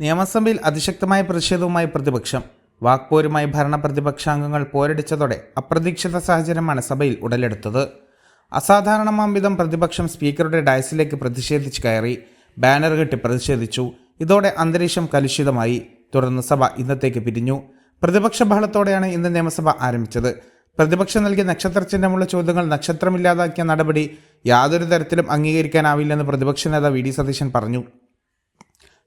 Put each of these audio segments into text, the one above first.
നിയമസഭയിൽ അതിശക്തമായ പ്രതിഷേധവുമായി പ്രതിപക്ഷം വാക്പോരുമായി ഭരണ പ്രതിപക്ഷാംഗങ്ങൾ പോരടിച്ചതോടെ അപ്രതീക്ഷിത സാഹചര്യമാണ് സഭയിൽ ഉടലെടുത്തത്. അസാധാരണമാം വിധം പ്രതിപക്ഷം സ്പീക്കറുടെ ഡയസിലേക്ക് പ്രതിഷേധിച്ച് കയറി ബാനർ കെട്ടി പ്രതിഷേധിച്ചു. ഇതോടെ അന്തരീക്ഷം കലുഷിതമായി. തുടർന്ന് സഭ ഇന്നത്തേക്ക് പിരിഞ്ഞു. പ്രതിപക്ഷ ബഹളത്തോടെയാണ് ഇന്ന് നിയമസഭ ആരംഭിച്ചത്. പ്രതിപക്ഷം നൽകിയ നക്ഷത്ര ചിഹ്നമുള്ള ചോദ്യങ്ങൾ നക്ഷത്രമില്ലാതാക്കിയ നടപടി യാതൊരു തരത്തിലും അംഗീകരിക്കാനാവില്ലെന്ന് പ്രതിപക്ഷ നേതാവ് വി. ഡി. സതീശൻ പറഞ്ഞു.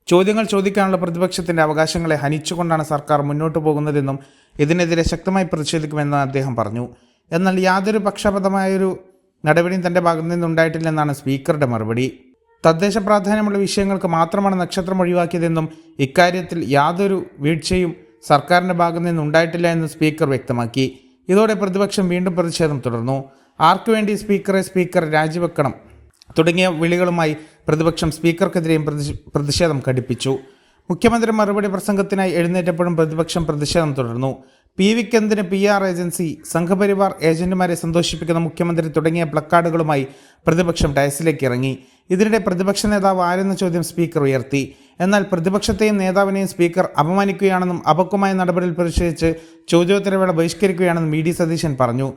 ചോദ്യങ്ങൾ ചോദിക്കാനുള്ള പ്രതിപക്ഷത്തിന്റെ അവകാശങ്ങളെ ഹനിച്ചുകൊണ്ടാണ് സർക്കാർ മുന്നോട്ടു പോകുന്നതെന്നും ഇതിനെതിരെ ശക്തമായി പ്രതിഷേധിക്കുമെന്ന് അദ്ദേഹം പറഞ്ഞു. എന്നാൽ യാതൊരു പക്ഷപാതമായൊരു നടപടിയും തന്റെ ഭാഗത്തു നിന്നുണ്ടായിട്ടില്ലെന്നാണ് സ്പീക്കറുടെ മറുപടി. തദ്ദേശ പ്രാധാന്യമുള്ള വിഷയങ്ങൾക്ക് മാത്രമാണ് നക്ഷത്രം ഒഴിവാക്കിയതെന്നും ഇക്കാര്യത്തിൽ യാതൊരു വീഴ്ചയും സർക്കാരിന്റെ ഭാഗത്തു നിന്നുണ്ടായിട്ടില്ല എന്ന് സ്പീക്കർ വ്യക്തമാക്കി. ഇതോടെ പ്രതിപക്ഷം വീണ്ടും പ്രതിഷേധം തുടർന്നു. ആർക്കു വേണ്ടി സ്പീക്കറെ സ്പീക്കർ രാജിവെക്കണം തുടങ്ങിയ വിളികളുമായി പ്രതിപക്ഷം സ്പീക്കർക്കെതിരെയും പ്രതിഷേധം ഘടിപ്പിച്ചു. മുഖ്യമന്ത്രി മറുപടി പ്രസംഗത്തിനായി എഴുന്നേറ്റപ്പോഴും പ്രതിപക്ഷം പ്രതിഷേധം തുടർന്നു. പി വിക്കെന്തിന് പി ആർ ഏജൻസി സംഘപരിവാർ ഏജന്റുമാരെ സന്തോഷിപ്പിക്കുന്ന മുഖ്യമന്ത്രി തുടങ്ങിയ പ്ലക്കാർഡുകളുമായി പ്രതിപക്ഷം ടയസിലേക്ക് ഇറങ്ങി. ഇതിനിടെ പ്രതിപക്ഷ നേതാവ് ആരെന്ന ചോദ്യം സ്പീക്കർ ഉയർത്തി. എന്നാൽ പ്രതിപക്ഷത്തെയും നേതാവിനെയും സ്പീക്കർ അപമാനിക്കുകയാണെന്നും അപക്വമായ നടപടിയിൽ പ്രതിഷേധിച്ച് ചോദ്യോത്തരവേള ബഹിഷ്കരിക്കുകയാണെന്നും വി ഡി സതീശൻ പറഞ്ഞു.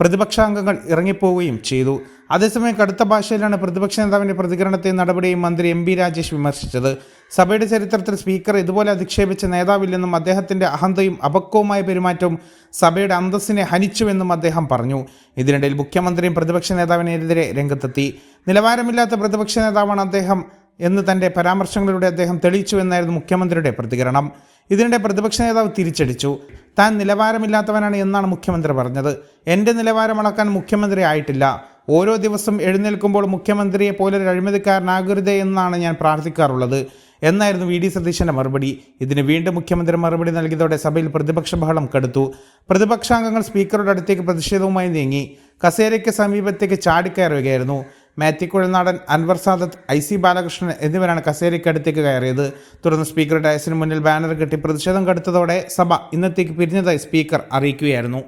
പ്രതിപക്ഷാംഗങ്ങൾ ഇറങ്ങിപ്പോവുകയും ചെയ്തു. അതേസമയം കടുത്ത ഭാഷയിലാണ് പ്രതിപക്ഷ നേതാവിന്റെ പ്രതികരണത്തെയും നടപടിയും മന്ത്രി എം രാജേഷ് വിമർശിച്ചത്. സഭയുടെ ചരിത്രത്തിൽ സ്പീക്കർ ഇതുപോലെ അധിക്ഷേപിച്ച നേതാവില്ലെന്നും അദ്ദേഹത്തിന്റെ അഹന്തയും അപക്വവുമായ പെരുമാറ്റവും സഭയുടെ അന്തസ്സിനെ ഹനിച്ചുവെന്നും അദ്ദേഹം പറഞ്ഞു. ഇതിനിടയിൽ മുഖ്യമന്ത്രിയും പ്രതിപക്ഷ നേതാവിനെതിരെ രംഗത്തെത്തി. നിലവാരമില്ലാത്ത പ്രതിപക്ഷ നേതാവാണ് അദ്ദേഹം എന്ന് തന്റെ പരാമർശങ്ങളിലൂടെ അദ്ദേഹം തെളിയിച്ചു എന്നായിരുന്നു മുഖ്യമന്ത്രിയുടെ പ്രതികരണം. ഇതിനിടെ പ്രതിപക്ഷ നേതാവ് തിരിച്ചടിച്ചു. താൻ നിലവാരമില്ലാത്തവനാണ് എന്നാണ് മുഖ്യമന്ത്രി പറഞ്ഞത്. എന്റെ നിലവാരം അളക്കാൻ മുഖ്യമന്ത്രി ആയിട്ടില്ല. ഓരോ ദിവസം എഴുന്നേൽക്കുമ്പോൾ മുഖ്യമന്ത്രിയെ പോലെ ഒരു അഴിമതിക്കാരനാകരുതേ എന്നാണ് ഞാൻ പ്രാർത്ഥിക്കാറുള്ളത്. എന്നായിരുന്നു വി ഡി സതീശന്റെ മറുപടി. ഇതിന് വീണ്ടും മുഖ്യമന്ത്രി മറുപടി നൽകിയതോടെ സഭയിൽ പ്രതിപക്ഷ ബഹളം കടുത്തു. പ്രതിപക്ഷാംഗങ്ങൾ സ്പീക്കറുടെ അടുത്തേക്ക് പ്രതിഷേധവുമായി നീങ്ങി. കസേരയ്ക്ക് സമീപത്തേക്ക് ചാടിക്കയറുകയായിരുന്നു. മാത്യു കുഴൽനാടൻ അൻവർ സാദത്ത് ഐ സി ബാലകൃഷ്ണൻ എന്നിവരാണ് കസേരയ്ക്ക് അടുത്തേക്ക് കയറിയത്. തുടർന്ന് സ്പീക്കറുടെ ഡയസിന് മുന്നിൽ ബാനർ കെട്ടി പ്രതിഷേധം കടുത്തതോടെ സഭ ഇന്നത്തേക്ക് പിരിഞ്ഞതായി സ്പീക്കർ അറിയിക്കുകയായിരുന്നു.